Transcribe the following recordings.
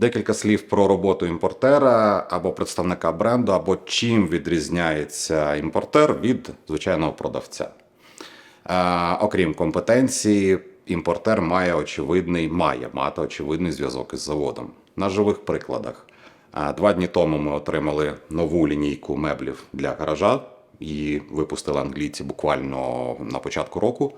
Декілька слів про роботу імпортера або представника бренду, або чим відрізняється імпортер від звичайного продавця. Е, окрім компетенції, імпортер має очевидний, має мати очевидний зв'язок із заводом. На живих прикладах. Е, Два дні тому ми отримали нову лінійку меблів для гаража. Її випустили англійці буквально на початку року.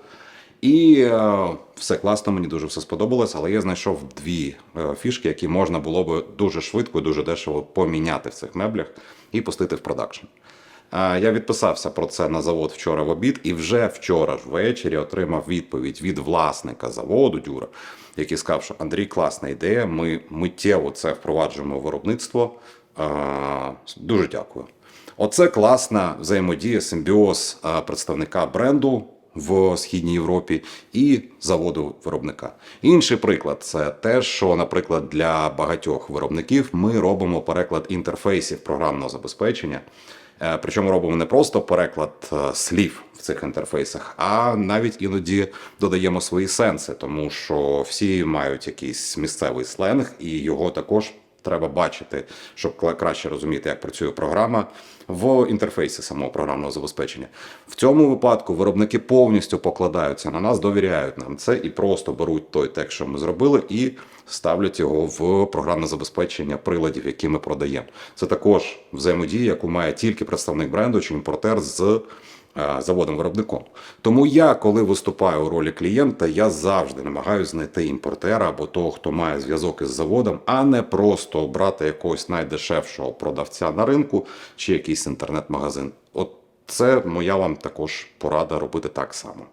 І е, все класно, мені дуже все сподобалось, але я знайшов дві е, фішки, які можна було би дуже швидко і дуже дешево поміняти в цих меблях і пустити в продакшн. Е, Я відписався про це на завод вчора в обід, і вже вчора ж ввечері отримав відповідь від власника заводу Дюра, який сказав, що Андрій, класна ідея. Ми миттєво це впроваджуємо в виробництво. Дуже дякую. Оце класна взаємодія, симбіоз представника бренду в східній Європі і заводу виробника. Інший приклад це те, що, наприклад, для багатьох виробників ми робимо переклад інтерфейсів програмного забезпечення. Е, Причому робимо не просто переклад е, слів в цих інтерфейсах, а навіть іноді додаємо свої сенси, тому що всі мають якийсь місцевий сленг, і його також треба бачити, щоб краще розуміти, як працює програма в інтерфейсі самого програмного забезпечення. В цьому випадку виробники повністю покладаються на нас, довіряють нам це і просто беруть той текст, що ми зробили, і ставлять його в програмне забезпечення приладів, які ми продаємо. Це також взаємодія, яку має тільки представник бренду чи імпортер з заводом-виробником. Тому я, коли виступаю у ролі клієнта, я завжди намагаюся знайти імпортера або того, хто має зв'язок із заводом, а не просто обрати якогось найдешевшого продавця на ринку чи якийсь інтернет-магазин. От це моя вам також порада робити так само.